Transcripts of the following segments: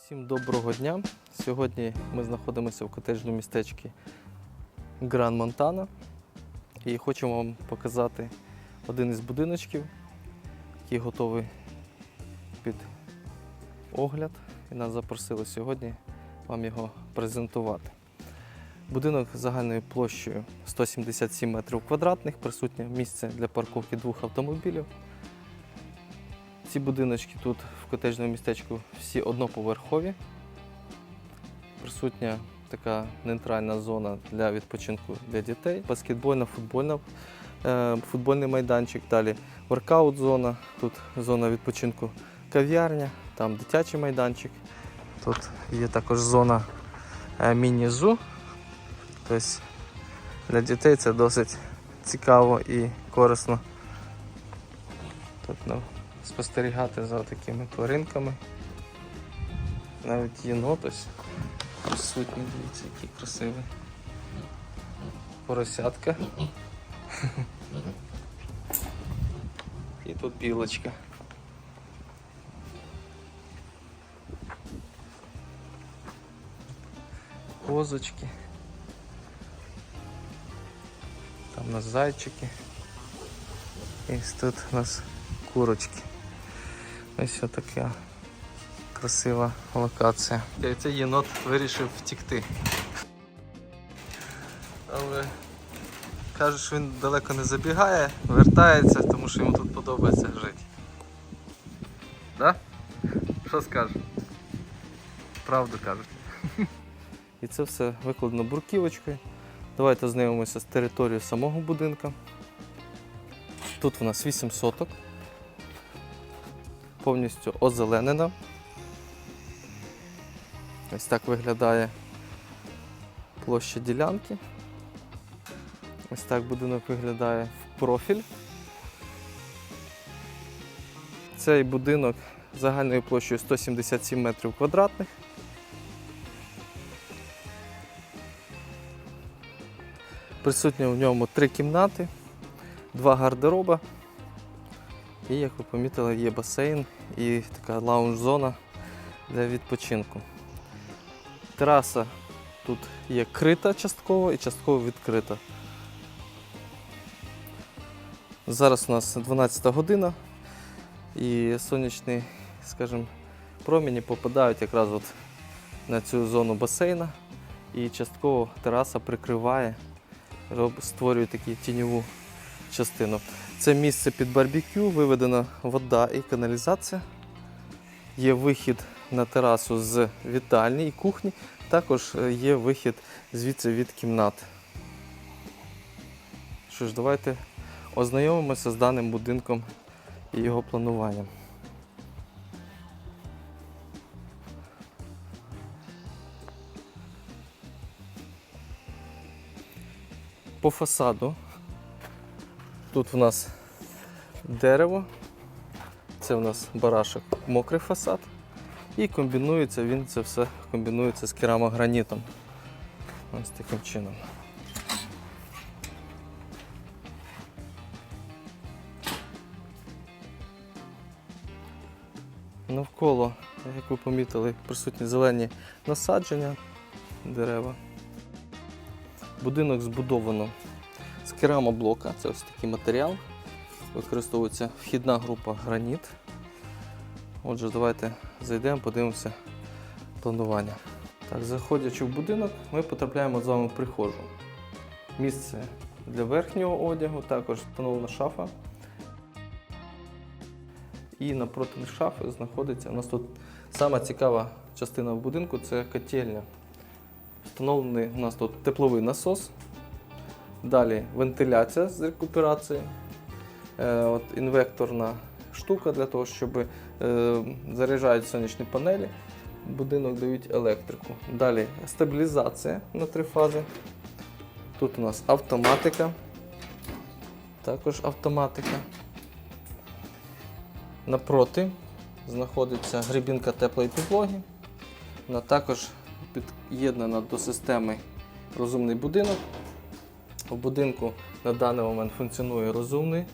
Всім доброго дня. Сьогодні ми знаходимося в котеджному містечку Гран Монтана і хочемо вам показати один із будиночків, який готовий під огляд. І нас запросили сьогодні вам його презентувати. Будинок загальною площею 177 метрів квадратних, присутнє місце для парковки двох автомобілів. Ці будиночки тут в котеджному містечку всі одноповерхові. Присутня така нейтральна зона для відпочинку для дітей, баскетбольна, футбольна, е, футбольний майданчик, далі воркаут зона, тут зона відпочинку кав'ярня, там дитячий майданчик. Тут є також зона е, міні-зу. Тобто для дітей це досить цікаво і корисно. Тут спостерігати за такими тваринками. Навіть єнот ось присутній, дивіться, який красивий. Поросятка. І тут білочка. Козочки. Там у нас зайчики. І тут у нас курочки. Ось така красива локація. І Цей єнот вирішив втікти. Але каже, що він далеко не забігає, вертається, тому що йому тут подобається жити. Да? Що скаже? Правду кажуть. І це все викладено бурківочкою. Давайте знайомимося з територією самого будинку. Тут у нас 8 соток повністю озеленена. Ось так виглядає площа ділянки. Ось так будинок виглядає в профіль. Цей будинок загальною площею 177 метрів квадратних. Присутні в ньому три кімнати, два гардероба. І, як ви помітили, є басейн і така лаунж-зона для відпочинку. Тераса тут є крита частково і частково відкрита. Зараз у нас 12 година і сонячні, скажімо, промені попадають якраз от на цю зону басейна і частково тераса прикриває, створює таку тіньову частину. Це місце під барбекю, виведена вода і каналізація. Є вихід на терасу з вітальні і кухні. Також е, є вихід звідси від кімнат. Що ж, давайте ознайомимося з даним будинком і його плануванням. По фасаду Тут в нас дерево, це в нас барашок мокрий фасад. І комбінується, він це все комбінується з керамогранітом. Ось таким чином. Навколо, як ви помітили, присутні зелені насадження, дерева. Будинок збудовано керамоблока, це ось такий матеріал. Використовується вхідна група граніт. Отже, давайте зайдемо, подивимося планування. Так, заходячи в будинок, ми потрапляємо з вами в прихожу. Місце для верхнього одягу, також встановлена шафа. І напроти шафи знаходиться. У нас тут сама цікава частина в будинку це котельня. Встановлений у нас тут тепловий насос. Далі вентиляція з рекуперації, Е, от інвекторна штука для того, щоб е, заряджають сонячні панелі, будинок дають електрику. Далі стабілізація на три фази. Тут у нас автоматика, також автоматика. Напроти знаходиться грибінка теплої підлоги. Вона також під'єднана до системи розумний будинок. У будинку на даний момент функціонує розумний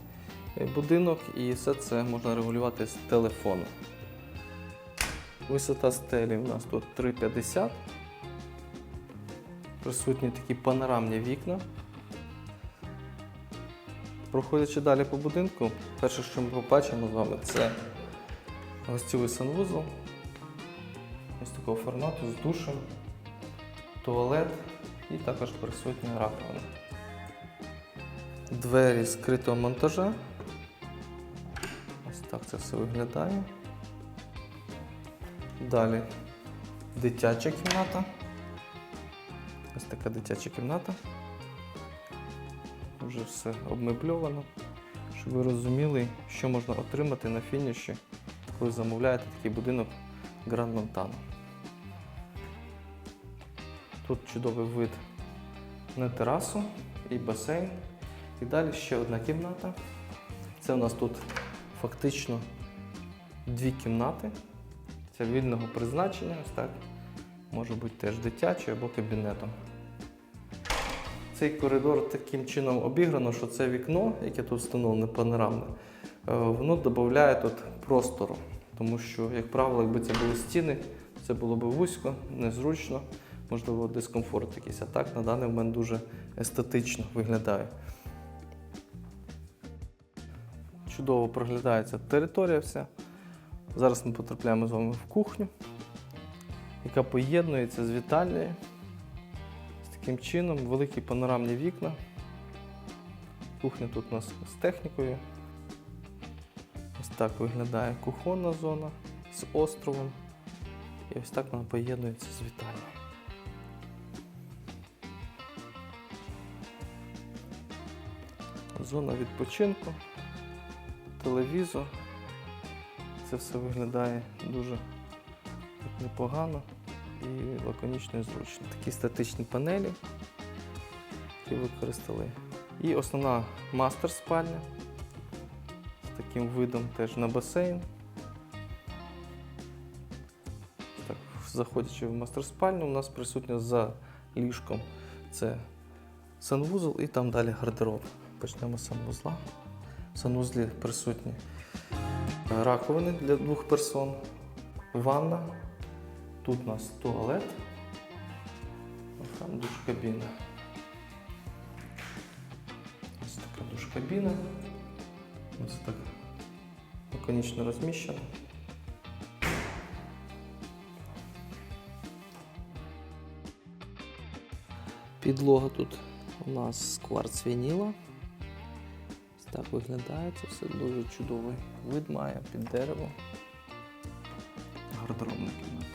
е, будинок і все це можна регулювати з телефону. Висота стелі у нас тут 3,50. Присутні такі панорамні вікна. Проходячи далі по будинку, перше, що ми побачимо з вами, це гостьовий санвузол. Ось такого формату з душем, туалет і також присутня раковина. Двері скритого монтажа. Ось так це все виглядає. Далі дитяча кімната. Ось така дитяча кімната. Вже все обмебльовано, щоб ви розуміли, що можна отримати на фініші, коли замовляєте такий будинок Гранд Монтана. Тут чудовий вид на терасу і басейн. І далі ще одна кімната. Це у нас тут фактично дві кімнати. Це вільного призначення, ось так. Може бути теж дитячою або кабінетом. Цей коридор таким чином обіграно, що це вікно, яке тут встановлене панорамне, е, воно додає тут простору. Тому що, як правило, якби це були стіни, це було б вузько, незручно, можливо, дискомфорт якийсь. А так на даний момент дуже естетично виглядає. Чудово проглядається територія вся. Зараз ми потрапляємо з вами в кухню, яка поєднується з вітальнею. З таким чином великі панорамні вікна. Кухня тут у нас з технікою. Ось так виглядає кухонна зона з островом. І ось так вона поєднується з вітальнею. Зона відпочинку, телевізор. Це все виглядає дуже непогано і лаконічно і зручно. Такі статичні панелі, які використали. І основна мастер спальня з таким видом теж на басейн. Так, заходячи в мастер спальню, у нас присутня за ліжком це санвузол і там далі гардероб. Почнемо з санвузла. В санвузлі присутні раковини для двох персон, ванна. Тут у нас туалет, там душ-кабіна. Ось така душ-кабіна. Ось так лаконічно розміщена. Підлога тут у нас з кварцвініла. Ось так виглядає це все дуже чудовий вид має під дерево. Гардеробна кімната.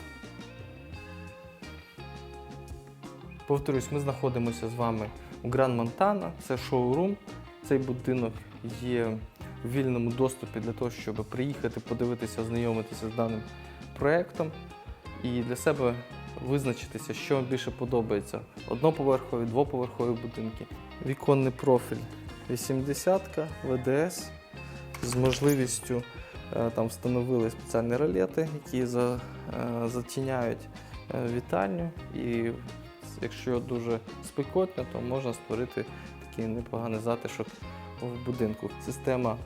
Повторюсь, ми знаходимося з вами у Гран Монтана. Це шоурум. Цей будинок є в вільному доступі для того, щоб приїхати, подивитися, ознайомитися з даним проєктом і для себе визначитися, що вам більше подобається: одноповерхові, двоповерхові будинки. Віконний профіль 80-ка, ВДС з можливістю е, там встановили спеціальні ролети, які за, е, затіняють е, вітальню. І якщо дуже спекотно, то можна створити такий непоганий затишок в будинку. Система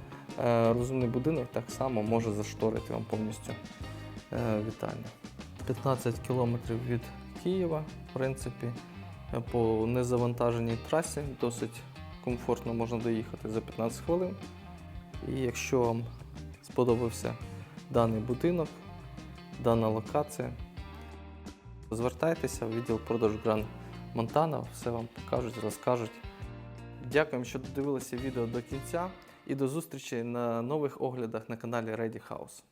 розумний будинок так само може зашторити вам повністю вітальню. 15 кілометрів від Києва, в принципі, по незавантаженій трасі досить комфортно можна доїхати за 15 хвилин. І якщо вам сподобався даний будинок, дана локація, звертайтеся в відділ продажу Гранд Монтана, все вам покажуть, розкажуть. Дякуємо, що додивилися відео до кінця і до зустрічі на нових оглядах на каналі Ready House.